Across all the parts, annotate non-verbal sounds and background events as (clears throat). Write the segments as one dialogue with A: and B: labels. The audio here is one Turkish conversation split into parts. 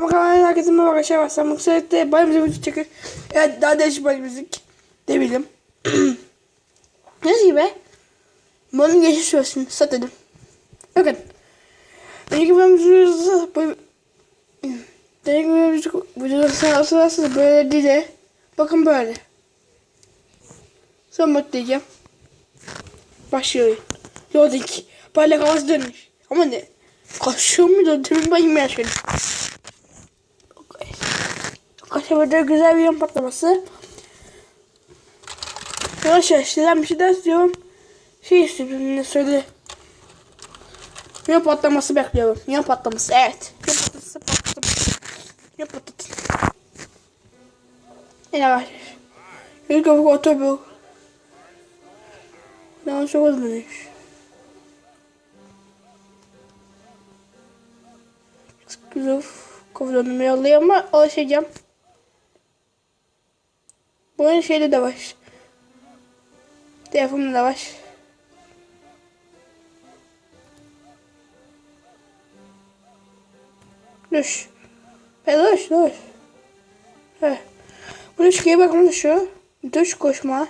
A: Bakalım herkese merhaba arkadaşlar. Ben Samuk Seyret'te Bay Müzik müzik çekiyor. Evet daha değişik Bay Müzik. Ne bileyim. (clears throat) Neyse gibi. Bunun geçiş süresini sat dedim. Bakın. Önceki Bay Müzik Bay Önceki Bay Müzik videoda sırasında böyle değil de Bakın böyle. Son mod diyeceğim. Başlıyor. Loading. Böyle kafası dönmüş. Ama ne? Kaşıyor mu da demin ben yemeğe yaşadım. Burada güzel bir yön patlaması. Arkadaşlar sizden bir şey daha istiyorum. Şey istiyorum ne söyle. Yön patlaması bekliyorum. Yön patlaması evet. Yön patlaması patlaması. Yön patlaması. Evet arkadaşlar. İlk defa otobüs. Daha çok olmuş. Güzel kovulanımı yolluyor ama alışacağım. Bu oyun şeyde de var. Telefonda da var. Düş. Be düş düş. He. Bu düşkeye bakın şu. Düş koşma.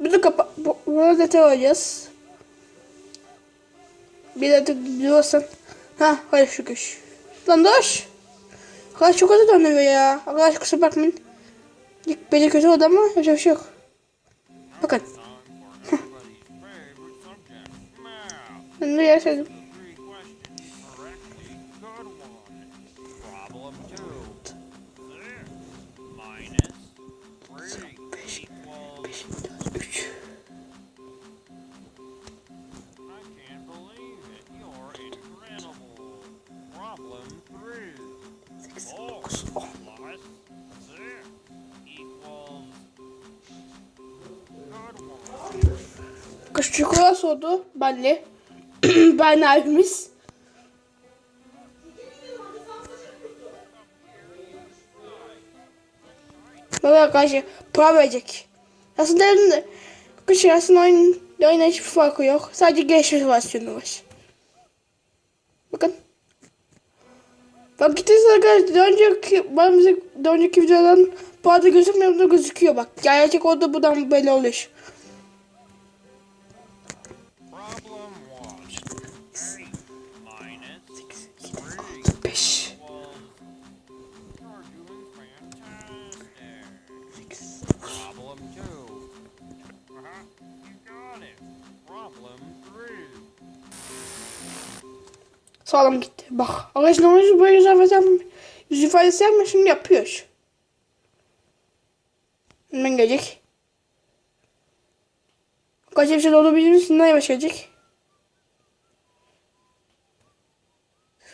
A: Bir de kapa... Bu, bunu detay alacağız. Bir de diyorsan. Ha hayır şu köş. Lan düş. Arkadaş çok hızlı dönüyor ya. Arkadaş kusura bakmayın. İlk beni kötü oldu ama yapacak bir şey yok. Bakın. Ben de.
B: Problem
A: Kış çikolata oldu. Benle. ben abimiz. Baba arkadaşlar para verecek. Aslında elimde kış aslında oyun, oyuna hiçbir farkı yok. Sadece gelişme versiyonu var. Bakın. Bak gittiniz arkadaşlar. Önceki, bana daha önceki videodan bu arada gözükmüyor da gözüküyor bak. Gerçek orada buradan belli oluyor. Sağlam gitti. Bak. Arkadaşlar normalde böyle yüz ifadesi yüz ifadesi yapmıyor. Şimdi yapıyor. Hemen gelecek. Kaç olabilir misin? Ne yavaş gelecek?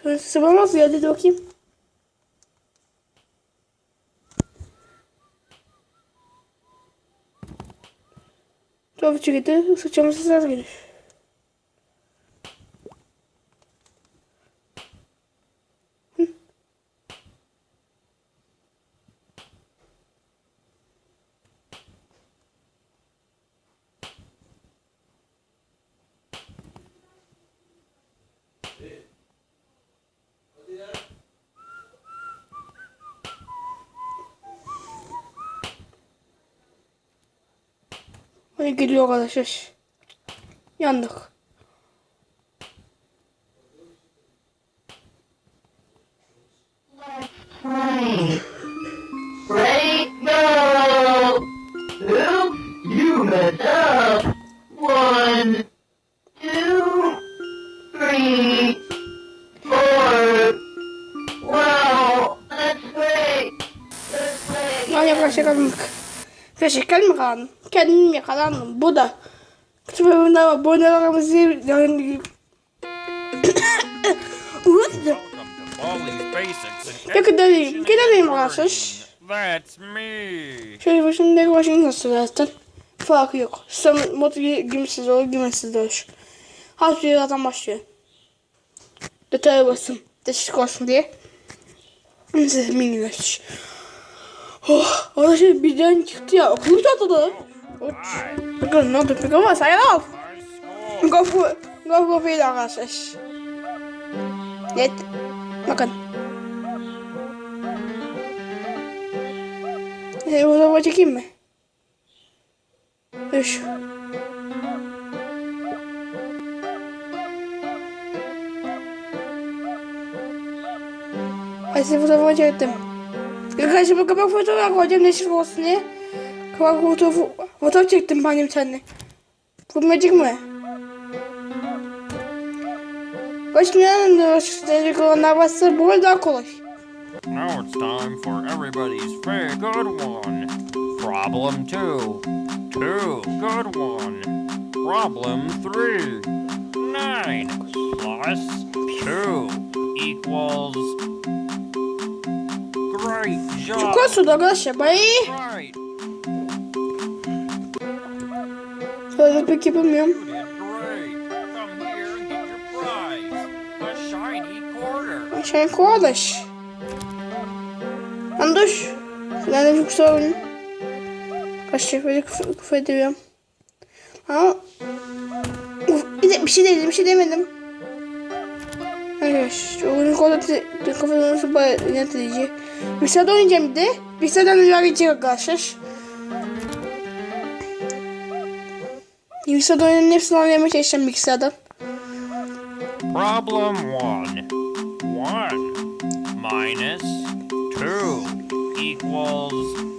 A: Şöyle sıvamaz ya dedi bakayım. Çok çıktı. Sıçraması ses gelir. Hadi geliyor arkadaşlar. Yandık.
C: One, two, three, four. Wow, that's great. That's great.
A: Ben yaklaşık kaldık. Teşekkür mi kaldım? Kendim yakalandım. Bu da. Küçük bölümde var. Boynalarımızı yani... (coughs)
B: Welcome to Baldi's Basics and
A: Yakın deliyim. Gidelim arkadaşlar. Şöyle başındaki başını nasıl zaten. Farkı yok. Sen mod gümüşsüz olur, gümüşsüz olur. Her şey zaten başlıyor. Detaya basın. Değişik olsun diye. Neyse miniler. Oh, orada şey birden çıktı ya. Okulu No te pico más, não vou Gofu, gofu vida
B: gasas. Net,
A: makan. Eu vou dar aqui, me. Mas eu vou você vai ter tempo. Eu quero saber como é que foi o negócio nesse rosto, né? Como é que eu tô... fotoğraf çektim ben bir tane. Bulmacık mı? Ne anlıyorsunuz? olanlar varsa bu daha kolay.
B: Now it's time for everybody's favorite good one. Problem two. Two. Good one. Problem three. Nine plus two equals. Great
A: Çok
B: job.
A: kolay sordu arkadaşlar. Bay.
B: Right. A shiny quarter.
A: Şey kardeş. Lan dur. Ben de çok sorun. Kaç şey böyle küfür, küfür ediyorum. Ama Uf, bir, de, bir şey dedim, bir şey demedim. Arkadaş, oyunun kodu kafanın nasıl bayağı net edici. Bilgisayarda oynayacağım bir de. Bilgisayardan önce geçecek arkadaşlar. Bilgisayarda oyunun hepsini oynamaya çalışacağım bilgisayardan.
B: Problem one. One minus two equals.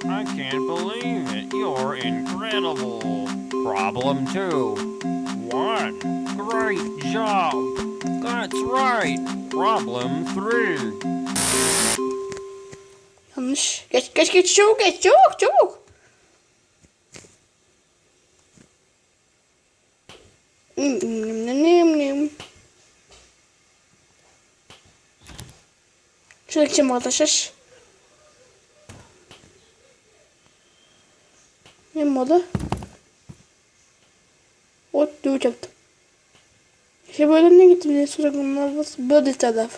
B: I can't believe it. You're incredible. Problem two. One. Great job. That's right. Problem three.
A: Yanlış. Geç geç geç çabuk geç çabuk çabuk. Geçelim arkadaşlar. Ne moda? Ot duracaktım. İşte böyle ne gittim diye soracak bunlar nasıl böyle detaylar.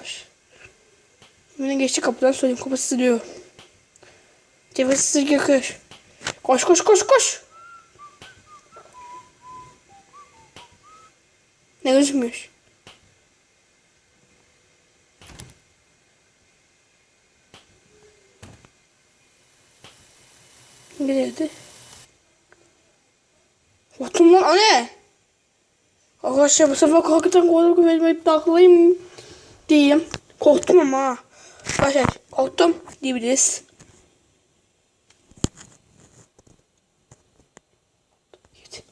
A: Beni geçti kapıdan söyleyeyim kapısı siliyor. Cevizsiz yakıyor. Koş koş koş koş. Ne gözükmüyor? Gidiyordu. Korktum lan o ne? Arkadaşlar bu sefer korkutan korku vermeyip taklayayım diyeyim. Korktum ama ha. Arkadaşlar korktum diyebiliriz. Git.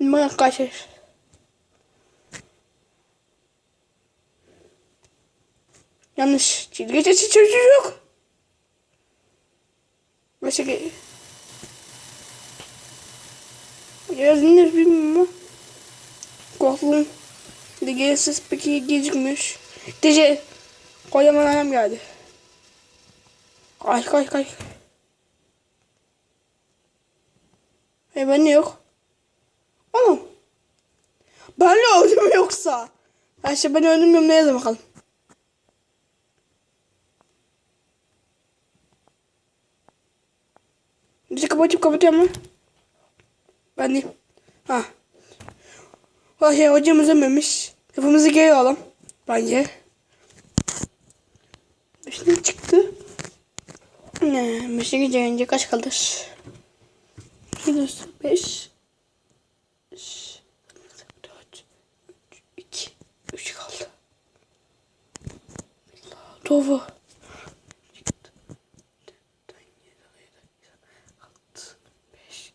A: Bilmem Yanlış. Çizgi çizgi çocuk. Mesela ki... Yazınır bilmiyorum ama. Korktum. Gelirsiz peki gecikmiş. Gece kocaman annem geldi. Kaç kaç kaç. E ben de yok. Oğlum. Ben de öldüm yoksa. İşte ben öldüm ne yazın bakalım. Bizi kapatıp kapatıyorum lan. Ben değil. Ha. O şey hocamız ölmemiş. Hepimizi geri alalım. Bence. Şimdi çıktı. Ne? Beşe gece kaç kalır? 2, 5, 5, 4, 3, 2, 3 kaldı. Doğru. Çıktı. 6, 5,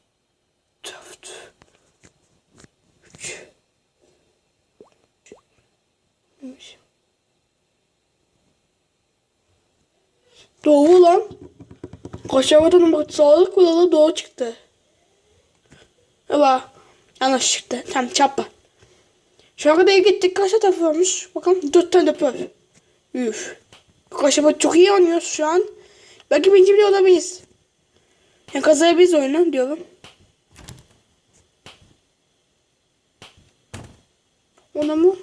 A: 4, 3, 5. Doğru lan. Bak sağlık kuralı doğru çıktı. Evet. Yanlış çıktı. Tamam çarpma. Şu anda gittik. Kaç tarafı olmuş? Bakalım. Dört tane yapıyor. Üf. Koşama çok iyi oynuyoruz şu an. Belki birinci bile olabiliriz. Yani kazanabiliriz oyunu diyorum. Ona mı?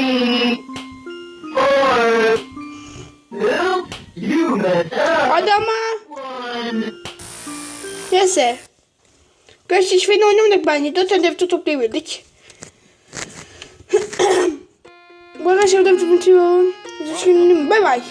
C: Three, four, you messed up.
A: Hadi ama.
C: One.
A: Neyse. Gerçi hiç fena oynamadık bence. Dört hedef toplayabildik. (clears throat) Bu arkadaşlar da bitiyorum. Bay bay.